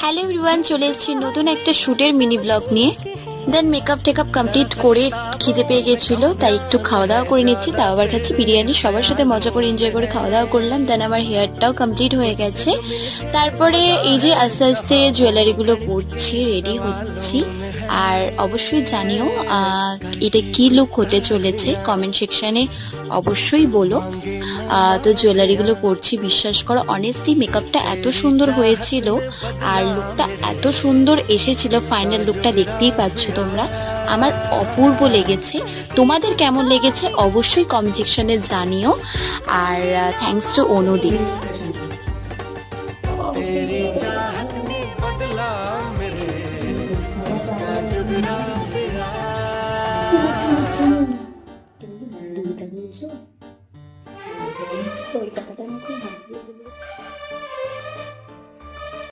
Hello everyone চলে এসেছি নতুন একটা শ্যুটের মিনি ব্লগ নিয়ে। দেন মেকআপ টেকআপ কমপ্লিট করে খিদে পেয়ে গেছিল, তাই একটু খাওয়া দাওয়া করে নিচ্ছি। তাও আবার খাচ্ছি বিরিয়ানি, সবার সাথে মজা করে এনজয় করে খাওয়া দাওয়া করলাম। দেন আমার হেয়ারটাও কমপ্লিট হয়ে গেছে। তারপরে এই যে আস্তে আস্তে জুয়েলারিগুলো পরছি রেডি হচ্ছি। আর অবশ্যই জানিও এটা কি লুক হতে চলেছে কমেন্ট সেকশানে অবশ্যই বলো। তো জুয়েলারিগুলো পরছি, বিশ্বাস করো অনেস্টলি মেকআপটা এত সুন্দর হয়েছিল। আর লুকটা এত সুন্দর এসেছিল ফাইনাল লুকটা দেখতেই পাচ্ছ তোমরা। আমার অপূর্ব লেগেছে। তোমাদের কেমন লেগেছে অবশ্যই কমেন্ট সেকশনে জানিও। আর থ্যাংকস টু অনুদিন